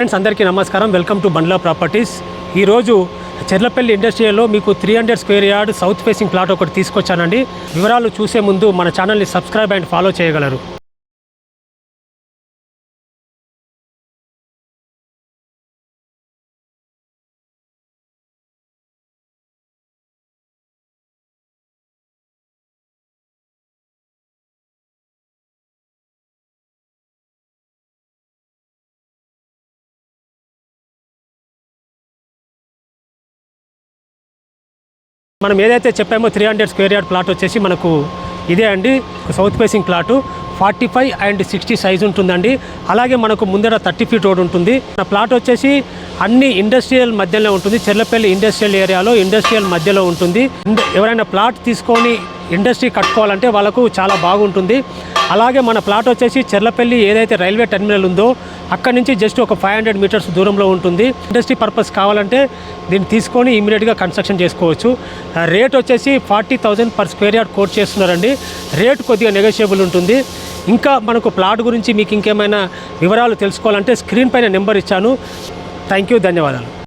Friends అందరికీ నమస్కారం. Welcome to బండ్లా properties ఈరోజు చెర్లపల్లి ఇండస్ట్రియల్లో మీకు three hundred square yard south facing plot ఒకటి తీసుకొచ్చానండి. వివరాలు చూసే ముందు మన ఛానల్ని సబ్స్క్రైబ్ అండ్ ఫాలో చేయగలరు. మనం ఏదైతే చెప్పామో three hundred square yard plot వచ్చేసి మనకు ఇదే అండి south facing plot forty five and sixty size ఉంటుందండి. అలాగే మనకు ముందర థర్టీ ఫీట్ రోడ్ ఉంటుంది. మన ప్లాట్ వచ్చేసి అన్ని ఇండస్ట్రియల్ మధ్యలో ఉంటుంది. చెర్లపల్లి ఇండస్ట్రియల్ ఏరియాలో ఇండస్ట్రియల్ మధ్యలో ఉంటుంది. ఎవరైనా ప్లాట్ తీసుకొని ఇండస్ట్రీ కట్టుకోవాలంటే వాళ్ళకు చాలా బాగుంటుంది. అలాగే మన ప్లాట్ వచ్చేసి చెర్లపల్లి ఏదైతే రైల్వే టెర్మినల్ ఉందో అక్కడి నుంచి జస్ట్ ఒక ఫైవ్ హండ్రెడ్ మీటర్స్ దూరంలో ఉంటుంది. ఇండస్ట్రీ పర్పస్ కావాలంటే దీన్ని తీసుకొని ఇమీడియట్గా కన్స్ట్రక్షన్ చేసుకోవచ్చు. రేట్ వచ్చేసి forty thousand per square yard quote చేస్తున్నారండి. రేట్ కొద్దిగా నెగోషియబుల్ ఉంటుంది. ఇంకా మనకు ప్లాట్ గురించి మీకు ఇంకేమైనా వివరాలు తెలుసుకోవాలంటే స్క్రీన్ పైన నెంబర్ ఇచ్చాను. థ్యాంక్ యూ ధన్యవాదాలు.